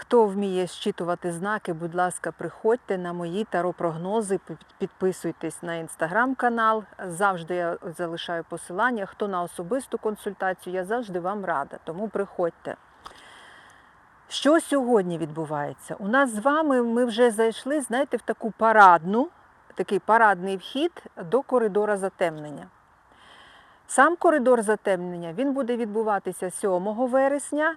Хто вміє щитувати знаки, будь ласка, приходьте на мої таропрогнози, під- підписуйтесь на інстаграм-канал. Завжди я залишаю посилання. Хто на особисту консультацію, я завжди вам рада, тому приходьте. Що сьогодні відбувається? У нас з вами ми вже зайшли, знаєте, в таку парадну, такий парадний вхід до коридора затемнення. Сам коридор затемнення він буде відбуватися 7 вересня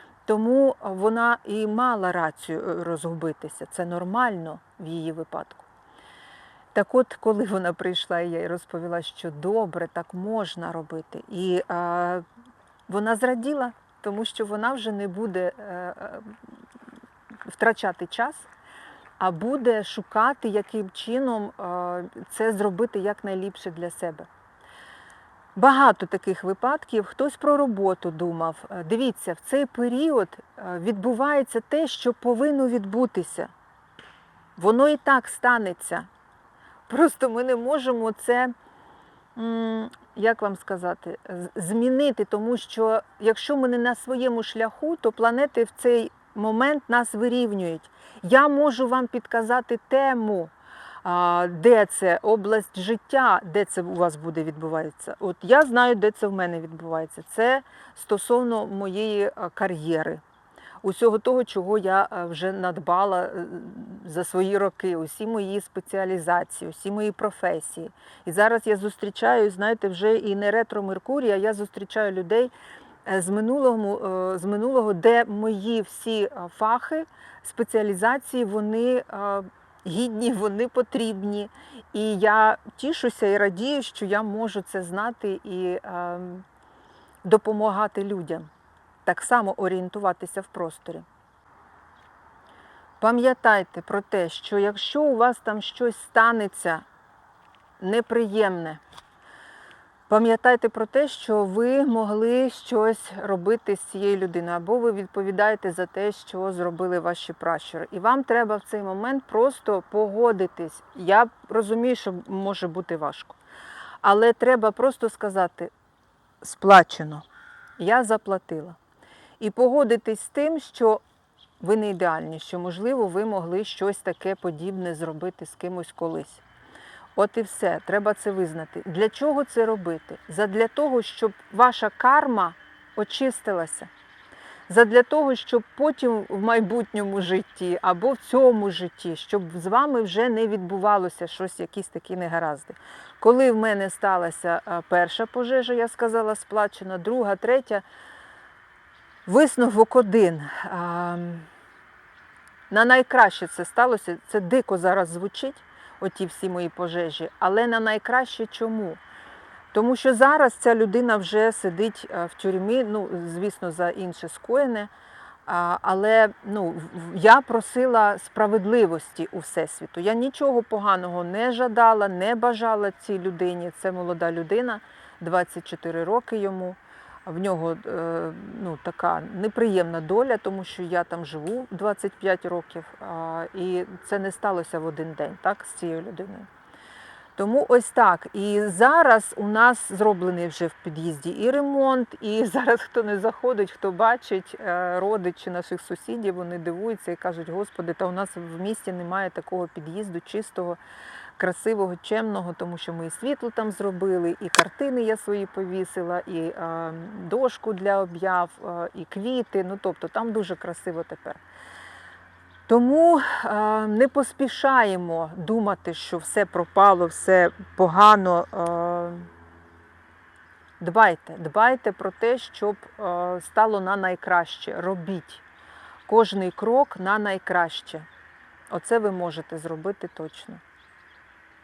Тому вона і мала рацію е, розгубитися. Це нормально в її випадку. Так от, коли вона прийшла, я їй розповіла, що добре, так можна робити. І е, вона зраділа, тому що вона вже не буде е, е, втрачати час, а буде шукати, яким чином е, це зробити якнайліпше для себе. Багато таких випадків. Хтось про роботу думав. Е, Дивіться, в цей період е, відбувається те, що повинно відбутися. Воно і так станеться. Просто ми не можемо це, як вам сказати, змінити, тому що якщо ми не на своєму шляху, то планети в цей момент нас вирівнюють. Я можу вам підказати тему, де це область життя, де це у вас буде відбуватися. От я знаю, де це в мене відбувається. Це стосовно моєї кар'єри усього того, чого я е, вже надбала е, за свої роки, усі мої спеціалізації, усі мої професії. І зараз я зустрічаю, знаєте, вже і не ретро Меркурія, я зустрічаю людей е, з минулого, е, з минулого, де мої всі е, фахи, спеціалізації, вони е, гідні, вони потрібні. І я тішуся і радію, що я можу це знати і е, допомагати людям так само орієнтуватися в просторі. Пам'ятайте про те, що якщо у вас там щось станеться неприємне, пам'ятайте про те, що ви могли щось робити з цією людиною, або ви відповідаєте за те, що зробили ваші пращури. І вам треба в цей момент просто погодитись. Я розумію, що може бути важко. Але треба просто сказати: сплачено, я заплатила. І погодитись з тим, що ви не ідеальні, що, можливо, ви могли щось таке подібне зробити з кимось колись. От і все, треба це визнати. Для чого це робити? Задля того, щоб ваша карма очистилася. Задля того, щоб потім в майбутньому житті або в цьому житті, щоб з вами вже не відбувалося щось, якісь такі негаразди. Коли в мене сталася перша пожежа, я сказала, сплачена, друга, третя, Висновок один. На найкраще це сталося. Це дико зараз звучить, оті всі мої пожежі, але на найкраще чому? Тому що зараз ця людина вже сидить е, в тюрмі, ну, звісно, за інше скоєне. Але ну, я просила справедливості у Всесвіту. Я нічого поганого не жадала, не бажала цій людині. Це молода людина, 24 роки йому. В нього е, ну, така неприємна доля, тому що я там живу 25 років, і це не сталося в один день так, з цією людиною. Тому ось так. І зараз у нас зроблений вже в під'їзді і ремонт, і зараз хто не заходить, хто бачить е, родичі наших сусідів, вони дивуються і кажуть, господи, та у нас в місті немає такого під'їзду чистого, красивого, чемного, тому що ми і світло там зробили, і картини я свої повісила, і е, дошку для об'яв, і квіти. Ну тобто там дуже красиво тепер. Тому е, не поспішаємо думати, що все пропало, все погано. Е, дбайте, дбайте про те, щоб стало на найкраще. Робіть кожний крок на найкраще. Оце ви можете зробити точно.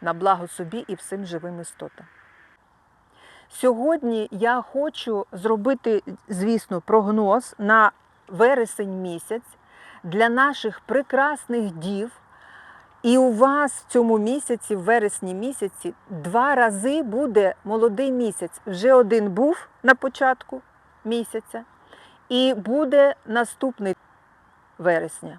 На благо собі і всім живим істотам. Сьогодні я хочу зробити, звісно, прогноз на вересень місяць для наших прекрасних дів, І у вас в цьому місяці, в вересні місяці, два рази буде молодий місяць. Вже один був на початку місяця, і буде наступний вересня,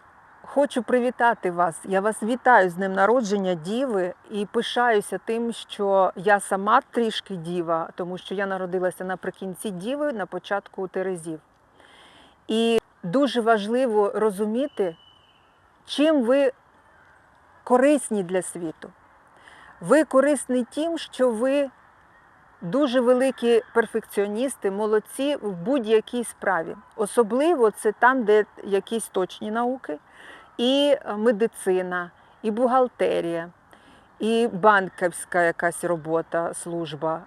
хочу привітати вас. Я вас вітаю з днем народження Діви і пишаюся тим, що я сама трішки діва, тому що я народилася наприкінці Діви, на початку Терезів. І дуже важливо розуміти, чим ви корисні для світу. Ви корисні тим, що ви дуже великі перфекціоністи, молодці в будь-якій справі. Особливо це там, де якісь точні науки, і медицина, і бухгалтерія, і банківська якась робота, служба.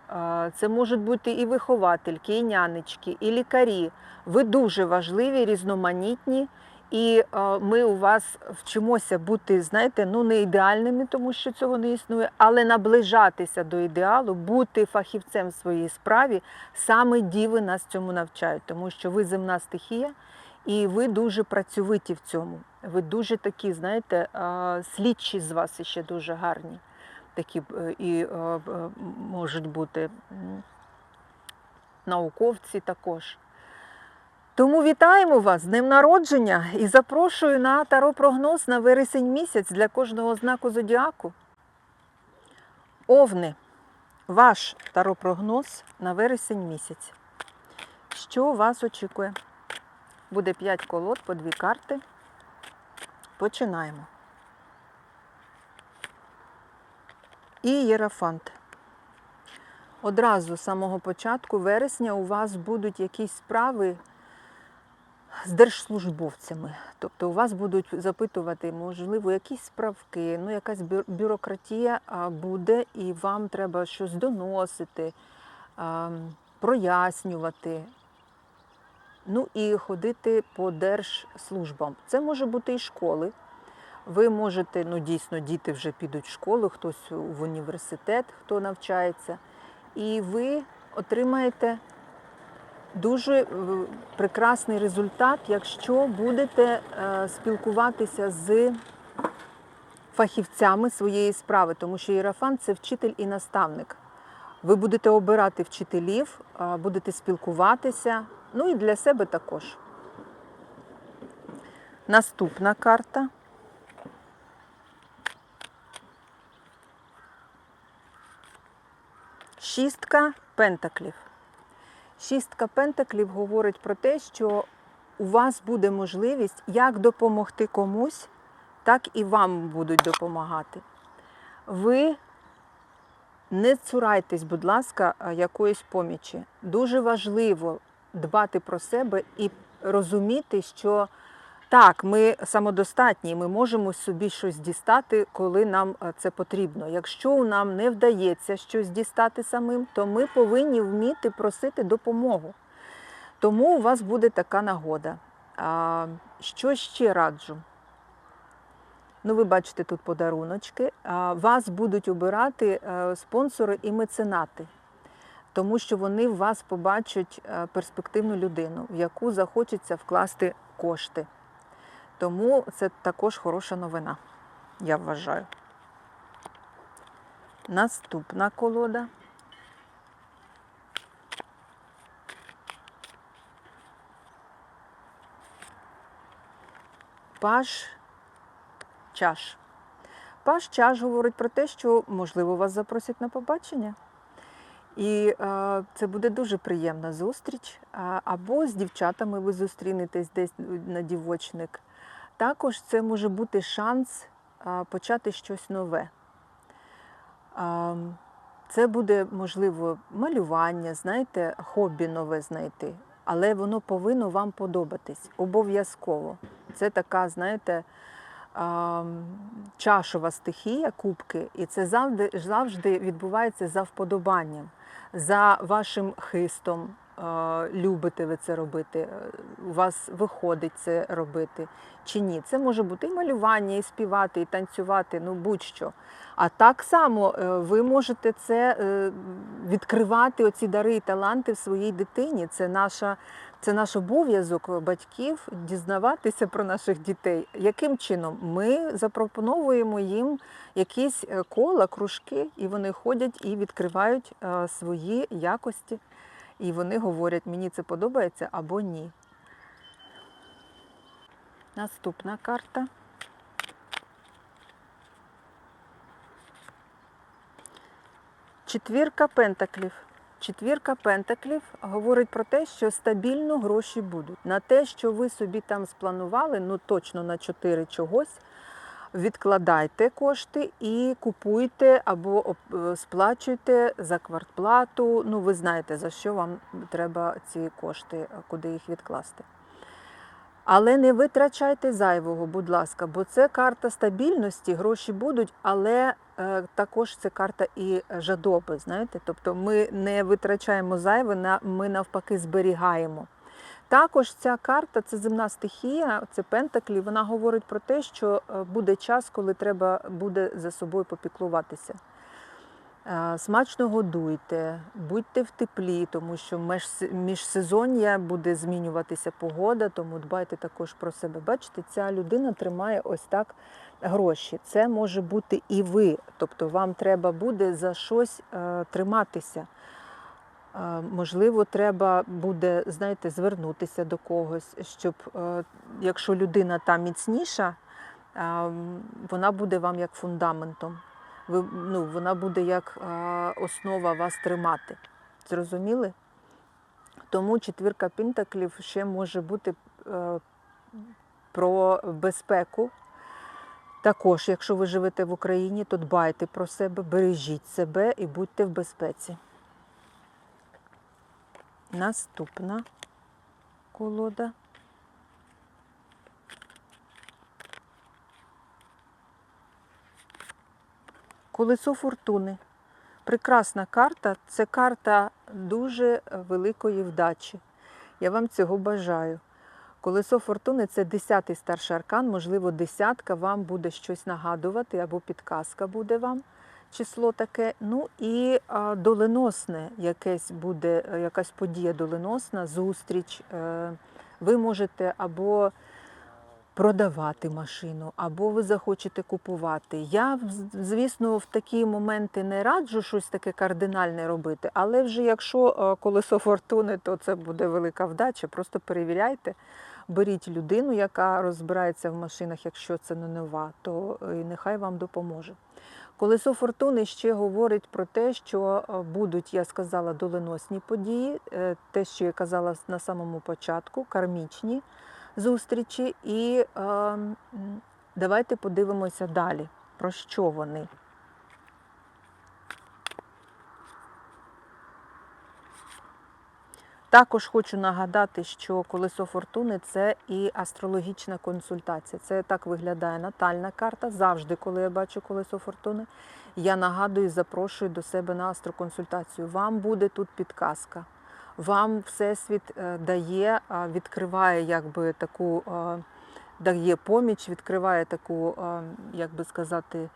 Це можуть бути і виховательки, і нянечки, і лікарі. Ви дуже важливі, різноманітні. І е, ми у вас вчимося бути, знаєте, ну не ідеальними, тому що цього не існує, але наближатися до ідеалу, бути фахівцем в своїй справі, саме діви нас цьому навчають, тому що ви земна стихія, і ви дуже працьовиті в цьому. Ви дуже такі, знаєте, слідчі з вас ще дуже гарні. Такі е, і е, е, можуть бути науковці також. Тому вітаємо вас з днем народження і запрошую на таро-прогноз на вересень місяць для кожного знаку зодіаку. Овни, ваш таро-прогноз на вересень місяць. Що вас очікує? Буде 5 колод по дві карти. Починаємо. І єрафант. Одразу з самого початку вересня у вас будуть якісь справи з держслужбовцями. Тобто у вас будуть запитувати, можливо, якісь справки, ну якась бюрократія буде, і вам треба щось доносити, прояснювати. Ну і ходити по держслужбам. Це може бути і школи. Ви можете, ну дійсно, діти вже підуть в школу, хтось в університет, хто навчається, і ви отримаєте дуже е, прекрасний результат, якщо будете е, спілкуватися з фахівцями своєї справи, тому що Єрафан це вчитель і наставник. Ви будете обирати вчителів, будете спілкуватися, ну і для себе також. Наступна карта. Шістка пентаклів. Шістка пентаклів говорить про те, що у вас буде можливість як допомогти комусь, так і вам будуть допомагати. Ви не цурайтесь, будь ласка, якоїсь помічі. Дуже важливо дбати про себе і розуміти, що так, ми самодостатні, ми можемо собі щось дістати, коли нам е, це потрібно. Якщо нам не вдається щось дістати самим, то ми повинні вміти просити допомогу. Тому у вас буде така нагода. А, Що ще раджу? Ну, ви бачите тут подаруночки. Вас будуть обирати е, спонсори і меценати, тому що вони в вас побачать е, перспективну людину, в яку захочеться вкласти кошти. Тому це також хороша новина, я вважаю. Наступна колода. Паш чаш. Паш чаш говорить про те, що, можливо, вас запросять на побачення. І е, це буде дуже приємна зустріч. Або з дівчатами ви зустрінетесь десь на дівочник. Також це може бути шанс почати щось нове. Це буде, можливо, малювання, знаєте, хобі нове знайти, але воно повинно вам подобатись обов'язково. Це така, знаєте, чашова стихія, кубки, і це завжди, завжди відбувається за вподобанням, за вашим хистом. Е, Любите ви це робити, е, у вас виходить це робити чи ні. Це може бути і малювання, і співати, і танцювати, ну будь-що. А так само е, ви можете це відкривати, оці дари і таланти в своїй дитині. Це наша. Це наш обов'язок батьків дізнаватися про наших дітей. Яким чином ми запропоновуємо їм якісь е, кола, кружки, і вони ходять і відкривають е, свої якості. І вони говорять, мені це подобається або ні. Наступна карта. Четвірка пентаклів. Четвірка пентаклів говорить про те, що стабільно гроші будуть. На те, що ви собі там спланували, ну точно на 4 чогось, відкладайте кошти і купуйте або е, сплачуйте за квартплату. Ну, ви знаєте, за що вам треба ці кошти, е, куди їх відкласти. Але не витрачайте зайвого, будь ласка, бо це карта стабільності, гроші будуть, але також це карта і жадоби. Знаєте, тобто ми не витрачаємо зайве, ми навпаки зберігаємо. Також ця карта це земна стихія, це Пентаклі. Вона говорить про те, що е, буде час, коли треба буде за собою попіклуватися. Е, Смачно годуйте, будьте в теплі, тому що міжсезоння буде змінюватися погода, тому дбайте також про себе. Бачите, ця людина тримає ось так гроші. Це може бути і ви. Тобто вам треба буде за щось е, триматися. Е, Можливо, треба буде, знаєте, звернутися до когось, щоб е, якщо людина та міцніша, вона буде вам як фундаментом. Ви, ну, вона буде як основа вас тримати. Зрозуміли? Тому четвірка пентаклів ще може бути про безпеку. Також, якщо ви живете в Україні, то дбайте про себе, бережіть себе і будьте в безпеці. Наступна колода. Колесо фортуни. Прекрасна карта. Це карта дуже великої вдачі. Я вам цього бажаю. Колесо фортуни це десятий старший аркан, можливо, десятка вам буде щось нагадувати, або підказка буде вам число таке. Ну і а, доленосне якесь буде, е, якась подія доленосна, зустріч. Е, Ви можете або продавати машину, або ви захочете купувати. Я, звісно, в такі моменти не раджу щось таке кардинальне робити, але вже якщо е, колесо фортуни, то це буде велика вдача. Просто перевіряйте. Беріть людину, яка розбирається в машинах, якщо це не нова, то е, нехай вам допоможе. Колесо фортуни ще говорить про те, що е, будуть, я сказала, доленосні події, е, те, що я казала на самому початку, кармічні зустрічі. І е, давайте подивимося далі, про що вони. Також хочу нагадати, що колесо фортуни це і астрологічна консультація. Це так виглядає натальна карта. Завжди, коли я бачу колесо фортуни, я нагадую запрошую до себе на астроконсультацію. Вам буде тут підказка. Вам Всесвіт е, дає, відкриває якби таку, е, дає поміч, відкриває таку, е, як би сказати,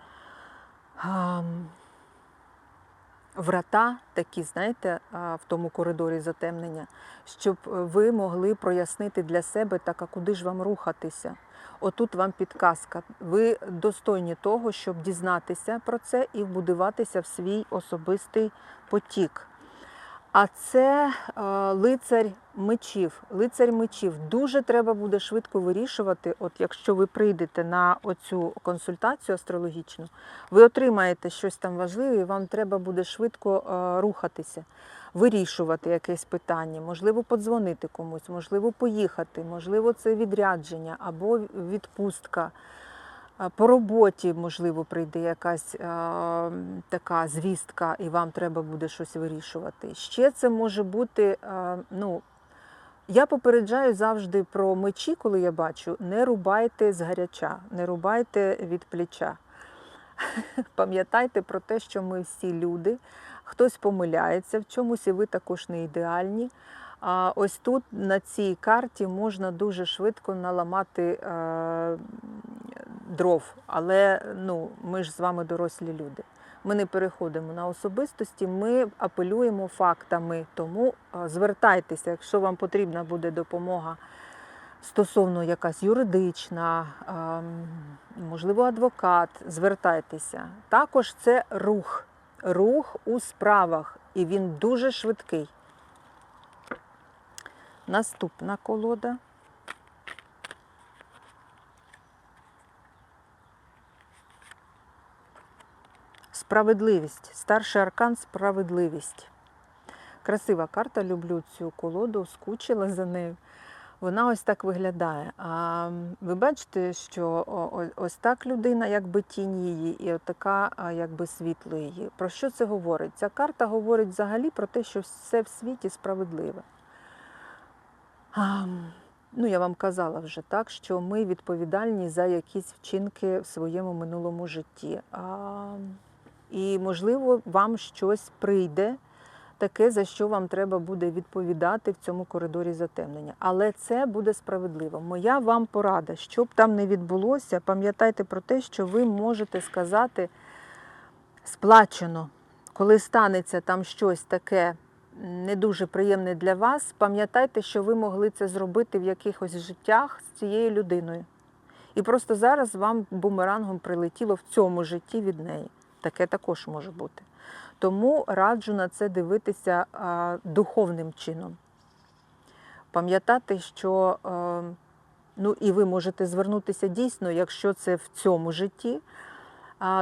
врата, такі, знаєте, в тому коридорі затемнення, щоб е, ви могли прояснити для себе, так, а куди ж вам рухатися. Отут вам підказка. Ви достойні того, щоб дізнатися про це і вбудуватися в свій особистий потік. А це е, лицар мечів. Лицар мечів дуже треба буде швидко вирішувати. От якщо ви прийдете на оцю консультацію астрологічну, ви отримаєте щось там важливе, і вам треба буде швидко е, рухатися, вирішувати якесь питання, можливо, подзвонити комусь, можливо, поїхати, можливо, це відрядження або відпустка. А По роботі, можливо, прийде якась е, така звістка, і вам треба буде щось вирішувати. Ще це може бути, е, ну, Я попереджаю завжди про мечі, коли я бачу, не рубайте з гаряча, не рубайте від плеча. Пам'ятайте про те, що ми всі люди, хтось помиляється в чомусь, і ви також не ідеальні. А ось тут на цій карті можна дуже швидко наламати е, дров, але ну, ми ж з вами дорослі люди. Ми не переходимо на особистості, ми апелюємо фактами. Тому е, звертайтеся, якщо вам потрібна буде допомога стосовно якась юридична, ем, можливо, адвокат, звертайтеся. Також це рух, рух у справах, і він дуже швидкий. Наступна колода. Справедливість. Старший аркан справедливість. Красива карта, люблю цю колоду, скучила за нею. Вона ось так виглядає. А ви бачите, що ось так людина, якби тінь її, і от така, якби світло її. Про що це говорить? Ця карта говорить взагалі про те, що все в світі справедливе. Ну, я вам казала вже так, що ми відповідальні за якісь вчинки в своєму минулому житті. А, і, можливо, вам щось прийде таке, за що вам треба буде відповідати в цьому коридорі затемнення. Але це буде справедливо. Моя вам порада, що б там не відбулося, пам'ятайте про те, що ви можете сказати сплачено, коли станеться там щось таке не дуже приємне для вас, пам'ятайте, що ви могли це зробити в якихось життях з цією людиною. І просто зараз вам бумерангом прилетіло в цьому житті від неї. Таке також може бути. Тому раджу на це дивитися духовним чином. Пам'ятати, що е, ну, і ви можете звернутися дійсно, якщо це в цьому житті,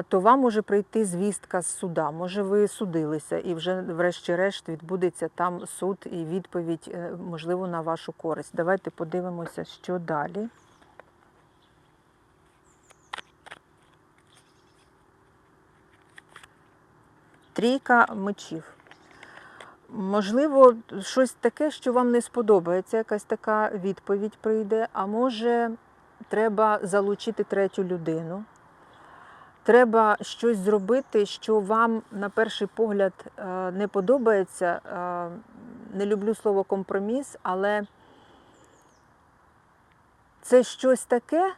то вам може прийти звістка з суда. Може, ви судилися, і вже, врешті-решт, відбудеться там суд і відповідь, е, можливо, на вашу користь. Давайте подивимося, що далі. Трійка мечів. Можливо, щось таке, що вам не сподобається, якась така відповідь прийде, а може, треба залучити третю людину. Треба щось зробити, що вам на перший погляд е, не подобається. Е, Не люблю слово компроміс, але це щось таке,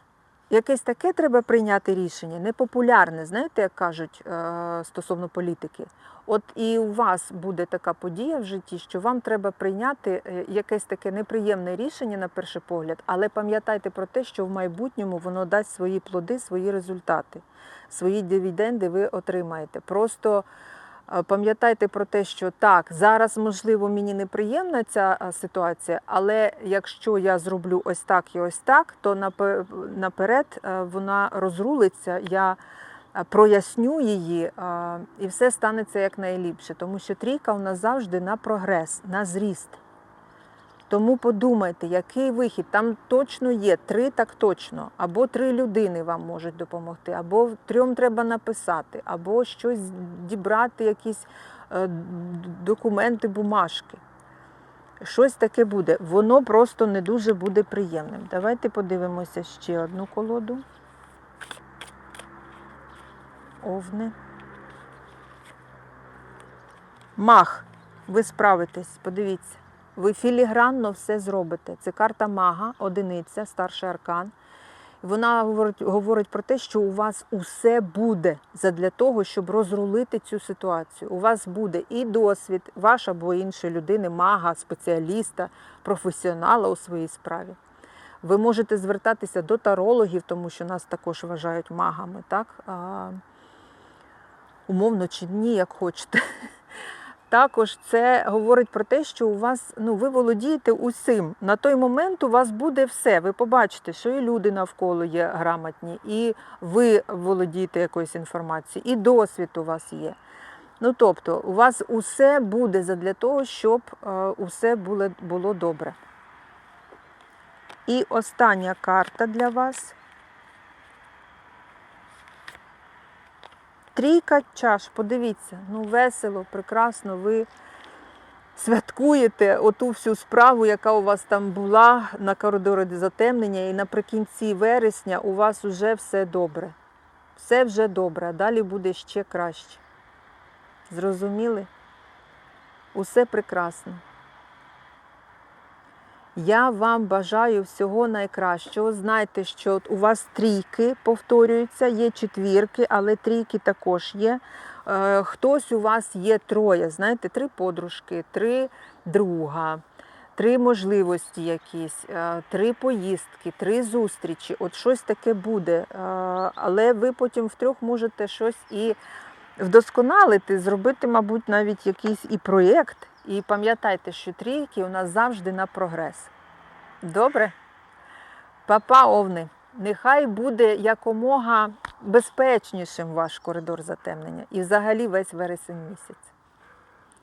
якесь таке треба прийняти рішення, непопулярне, знаєте, як кажуть е, стосовно політики. От і у вас буде така подія в житті, що вам треба прийняти якесь таке неприємне рішення на перший погляд, але пам'ятайте про те, що в майбутньому воно дасть свої плоди, свої результати, свої дивіденди ви отримаєте. Просто е, пам'ятайте про те, що так, зараз, можливо, мені неприємна ця е, ситуація, але якщо я зроблю ось так і ось так, то наперед е, вона розрулиться. Я проясню її, і все станеться якнайліпше. Тому що трійка у нас завжди на прогрес, на зріст. Тому подумайте, який вихід. Там точно є три, так точно. Або три людини вам можуть допомогти, або трьом треба написати, або щось дібрати, якісь е, документи, бумажки. Щось таке буде. Воно просто не дуже буде приємним. Давайте подивимося ще одну колоду. Овни. Мах. Ви справитесь, подивіться. Ви філігранно все зробите. Це карта мага, одиниця, старший аркан. Вона говорить, говорить про те, що у вас усе буде задля того, щоб розрулити цю ситуацію. У вас буде і досвід, ваш або іншої людини, мага, спеціаліста, професіонала у своїй справі. Ви можете звертатися до тарологів, тому що нас також вважають магами, так? А, умовно чи ні, як хочете. Також це говорить про те, що у вас ну ви володієте усім. На той момент у вас буде все. Ви побачите, що і люди навколо є грамотні, і ви володієте якоюсь інформацією, і досвід у вас є. Ну тобто, у вас усе буде задля того, щоб е, усе було, було добре. І остання карта для вас. Трійка чаш, подивіться, ну весело, прекрасно, ви святкуєте оту всю справу, яка у вас там була на коридорі затемнення, і наприкінці вересня у вас вже все добре. Все вже добре, а далі буде ще краще. Зрозуміли? Усе прекрасно. Я вам бажаю всього найкращого. Знайте, що у вас трійки повторюються, є четвірки, але трійки також є. Е, Хтось у вас є троє, знаєте, три подружки, три друга, три можливості якісь, е, три поїздки, три зустрічі. От щось таке буде. Е, Але ви потім втрьох можете щось і вдосконалити, зробити, мабуть, навіть якийсь і проєкт. І пам'ятайте, що трійки у нас завжди на прогрес. Добре? Папа Овни, нехай буде якомога безпечнішим ваш коридор затемнення і взагалі весь вересень місяць.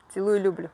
Цілую, люблю.